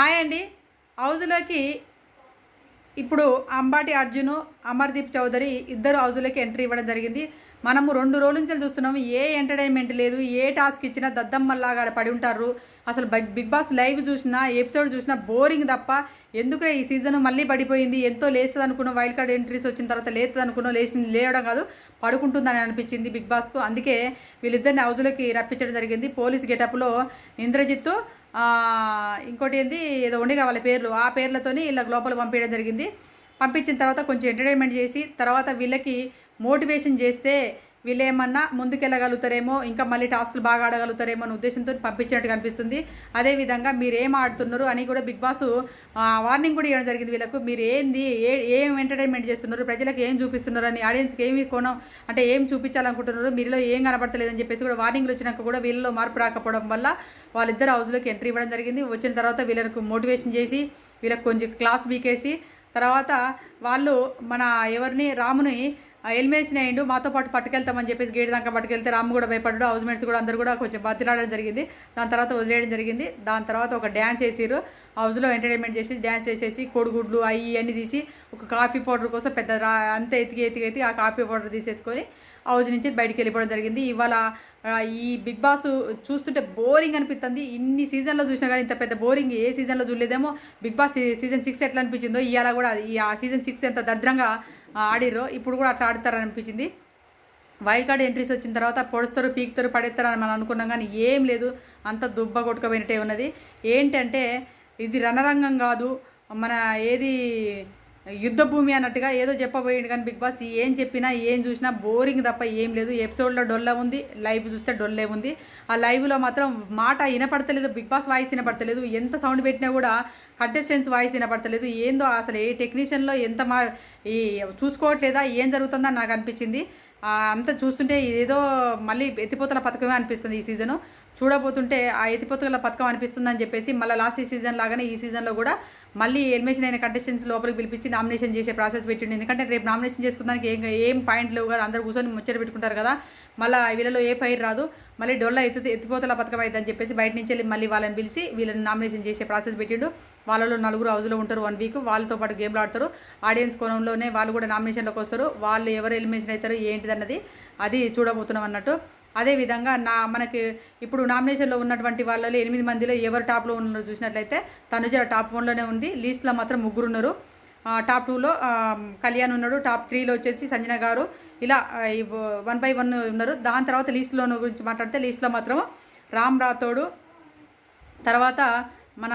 Hi అండి. హౌజులోకి ఇప్పుడు అంబాటి అర్జును అమర్దీప్ చౌదరి ఇద్దరు హౌజులకి ఎంట్రీ ఇవ్వడం జరిగింది. మనము రెండు రోజుల నుంచి చూస్తున్నాము ఏ ఎంటర్టైన్మెంట్ లేదు ఏ టాస్క్ ఇచ్చినా దద్దమ్మల్లాగా పడి ఉంటారు. అసలు బిగ్ బాస్ లైవ్ చూసినా ఎపిసోడ్ చూసినా బోరింగ్ తప్ప ఎందుకురా ఈ సీజన్ మళ్ళీ పడిపోయింది? ఎంతో లేస్తుంది అనుకున్న వైల్డ్ కార్డ్ ఎంట్రీస్ వచ్చిన తర్వాత లేస్తుంది అనుకున్నా లేచింది లేవడం కాదు పడుకుంటుందని అనిపించింది బిగ్ బాస్కు. అందుకే వీళ్ళిద్దరిని హౌజులకి రప్పించడం జరిగింది. పోలీస్ గెటప్లో ఇంద్రజిత్తు ఇంకోటి ఏంది? ఏదో ఉండి కావాలి పేర్లు. ఆ పేర్లతోని ఇలా లోపల పంపించడం జరిగింది. పంపించిన తర్వాత కొంచెం ఎంటర్టైన్మెంట్ చేసి తర్వాత వీళ్ళకి మోటివేషన్ చేస్తే వీళ్ళు ఏమన్నా ముందుకెళ్ళగలుగుతారేమో ఇంకా మళ్ళీ టాస్క్లు బాగా ఆడగలుగుతారేమో అనే ఉద్దేశంతో పంపించినట్టు కనిపిస్తుంది. అదేవిధంగా మీరు ఏం ఆడుతున్నారు అని కూడా బిగ్ బాస్ వార్నింగ్ కూడా ఇవ్వడం జరిగింది వీళ్ళకు. మీరు ఏంది ఏ ఏం ఎంటర్టైన్మెంట్ చేస్తున్నారు ప్రజలకు ఏం చూపిస్తున్నారు అని ఆడియన్స్కి ఏమి కోణం అంటే ఏం చూపించాలనుకుంటున్నారు మీలో ఏం కనబడతలేదని చెప్పేసి కూడా వార్నింగ్లు వచ్చినాక కూడా వీళ్ళలో మార్పు రాకపోవడం వల్ల వాళ్ళిద్దరు హౌస్లోకి ఎంట్రీ ఇవ్వడం జరిగింది. వచ్చిన తర్వాత వీళ్ళకు మోటివేషన్ చేసి వీళ్ళకి కొంచెం క్లాస్ వీకేసి తర్వాత వాళ్ళు మన ఎవరిని రాముని ఎలిమినేషన్ అయ్యిండు మాతో పాటు పట్టుకెళ్తామని చెప్పేసి గేట్ దాకా పట్టుకెళ్తే రాము కూడా భయపడ్డాడు హౌస్ మేట్స్ కూడా అందరూ కూడా కొంచెం బతిలాడడం జరిగింది. దాని తర్వాత వదిలేయడం జరిగింది. దాని తర్వాత ఒక డ్యాన్స్ వేసిరు హౌస్లో ఎంటర్టైన్మెంట్ చేసి డ్యాన్స్ వేసేసి కోడిగుడ్లు అవి అన్నీ తీసి ఒక కాఫీ పౌడర్ కోసం పెద్ద అంత ఎతికి ఎతికి ఎత్తి ఆ కాఫీ పౌడర్ తీసేసుకొని హౌస్ నుంచి బయటికి వెళ్ళిపోవడం జరిగింది. ఇవాళ ఈ బిగ్ బాస్ చూస్తుంటే బోరింగ్ అనిపిస్తుంది ఇన్ని సీజన్లో చూసినా కానీ ఇంత పెద్ద బోరింగ్ ఏ సీజన్లో చూడలేదేమో. బిగ్ బాస్ సీజన్ సిక్స్ ఎట్లా అనిపించిందో ఇవాళ కూడా ఈ ఆ సీజన్ సిక్స్ ఎంత దద్రంగా ఆడిర్రో. ఇప్పుడు కూడా అట్లా ఆడతారని అనిపించింది వైల్డ్ కార్డ్ ఎంట్రీస్ వచ్చిన తర్వాత పొడుస్తారు పీకుతారు పడేస్తారు అని మనం అనుకున్నాం కానీ ఏం లేదు. అంత దుబ్బ కొట్టుకపోయినట్టే ఉన్నది. ఏంటంటే ఇది రణరంగం కాదు. మన ఏది యుద్ధ భూమి అన్నట్టుగా ఏదో చెప్పబోయింది కానీ బిగ్ బాస్ ఏం చెప్పినా ఏం చూసినా బోరింగ్ తప్ప ఏం లేదు. ఎపిసోడ్లో డొల్ల ఉంది లైవ్ చూస్తే డొల్లే ఉంది. ఆ లైవ్లో మాత్రం మాట వినపడతలేదు బిగ్ బాస్ వాయిస్ వినపడతలేదు. ఎంత సౌండ్ పెట్టినా కూడా కంటెస్టెంట్స్ వాయిస్ వినపడతలేదు. ఏందో అసలు ఏ టెక్నీషియన్లో ఎంత మా ఈ చూసుకోవట్లేదా ఏం జరుగుతుందని నాకు అనిపించింది. అంతా చూస్తుంటే ఏదో మళ్ళీ ఎత్తిపోతల పథకమే అనిపిస్తుంది ఈ సీజను. చూడబోతుంటే ఆ ఎత్తిపోతల పథకం అనిపిస్తుంది అని చెప్పేసి మళ్ళీ లాస్ట్ ఈ సీజన్ లాగానే ఈ సీజన్లో కూడా మళ్ళీ ఎలిమినేషన్ అయిన కంటెస్టెంట్స్ లోపలికి పిలిపించి నామినేషన్ చేసే ప్రాసెస్ పెట్టిండు. ఎందుకంటే రేపు నామినేషన్ చేసుకున్నానికి ఏం ఏం పాయింట్ లేవు కదా అందరూ కూర్చొని ముచ్చట పెట్టుకుంటారు కదా. మళ్ళీ వీళ్ళలో ఏ ఫైర్ రాదు. మళ్ళీ డొల్ల ఎత్తి ఎత్తిపోతల పథకం అవుతుందని చెప్పేసి బయట నుంచి వెళ్ళి మళ్ళీ వాళ్ళని పిలిచి వీళ్ళని నామినేషన్ చేసే ప్రాసెస్ పెట్టిండు. వాళ్ళలో నలుగురు హౌజ్లో ఉంటారు వన్ వీక్. వాళ్ళతో పాటు గేమ్లు ఆడతారు. ఆడియన్స్ కోణంలోనే వాళ్ళు కూడా నామినేషన్లోకి వస్తారు. వాళ్ళు ఎవరు ఎలిమినేషన్ అవుతారు ఏంటిదన్నది అది చూడబోతున్నాం అన్నట్టు. అదేవిధంగా నా మనకి ఇప్పుడు నామినేషన్లో ఉన్నటువంటి వాళ్ళలో ఎనిమిది మందిలో ఎవరు టాప్లో ఉన్నారో చూసినట్లయితే తనుజ టాప్ వన్లోనే ఉంది. లీస్ట్లో మాత్రం ముగ్గురు ఉన్నారు టాప్ టూలో కళ్యాణ్ ఉన్నాడు. టాప్ త్రీలో వచ్చేసి సంజన గారు. ఇలా వన్ బై వన్ ఉన్నారు. దాని తర్వాత లీస్ట్లో గురించి మాట్లాడితే లీస్ట్లో మాత్రం రామ్ రాథోడు తర్వాత మన